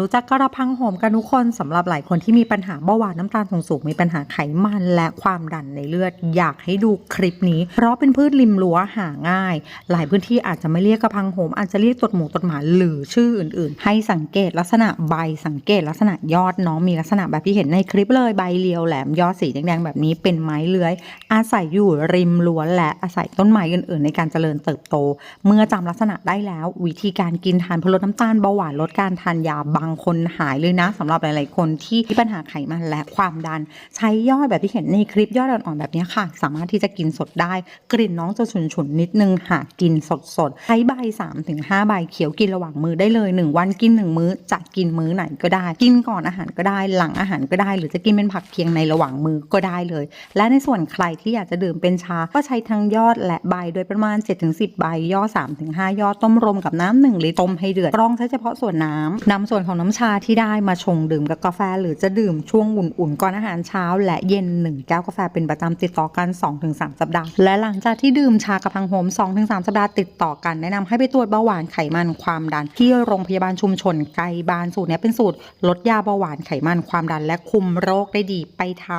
รู้จักกระพังโหมกันทุกคนสำหรับหลายคนที่มีปัญหาเบาหวานน้ำตาลสูงๆมีปัญหาไขมันและความดันในเลือด อยากให้ดูคลิปนี้ เพราะเป็นพืชริมรั้วหาง่าย หลายพื้นที่อาจจะไม่เรียกกระพังโหมอาจจะเรียกตดหมูตดหมาหรือชื่ออื่นๆ ให้สังเกตลักษณะใบสังเกตลักษณะยอดน้องมีลักษณะแบบที่เห็นในคลิปเลยใบเรียวแหลมยอดสีแดงๆแบบนี้เป็นไม้เลื้อย อาศัยอยู่ริมรั้วและอาศัยต้นไม้อื่นๆ ในการเจริญเติบโต เมื่อจำลักษณะได้แล้ว วิธีการกินทานเพื่อลดน้ำตาลเบาหวานลดการทานยาบางคนหายเลยนะสำหรับหลาย ๆ คนที่มีปัญหาไขมันและความดัน ใช้ยอดแบบที่เห็นในคลิปยอดอ่อนๆแบบนี้ค่ะ สามารถที่จะกินสดได้ กลิ่นน้องจะฉุนๆนิดนึงหากกินสดๆใช้ใบ3-5ถึงใบเขียวกินระหว่างมือได้เลย 1 วันกิน 1 มื้อจะกินมื้อไหนก็ได้ กินก่อนอาหารก็ได้หลังอาหารก็ได้ หรือจะกินเป็นผักเคียงในระหว่างมือก็ได้เลย และในส่วนใครที่อยากจะดื่มเป็นชา ก็ใช้ทั้งยอดและใบโดยประมาณ 7-10 ใบยอด3-5ยอดต้มรวมกับน้ำหนึ่งลิตรต้มให้เดือดกรองใช้เฉพาะส่วนน้ำนำส่วนของน้ำชาที่ได้มาชงดื่มกับกาแฟ หรือจะดื่มช่วงอุ่นๆก่อนอาหารเช้า และเย็น 1 แก้วกาแฟเป็นประจำติดต่อกัน 2-3 สัปดาห์ และหลังจากที่ดื่มชากระพังโฮม 2-3 สัปดาห์ติดต่อกันแนะนำให้ไปตรวจเบาหวานไขมันความดัน ที่โรงพยาบาลชุมชนไกลบ้านสูตรนี้เป็นสูตรลดยาเบาหวานไขมันความดัน และคุมโรคได้ดีไปทา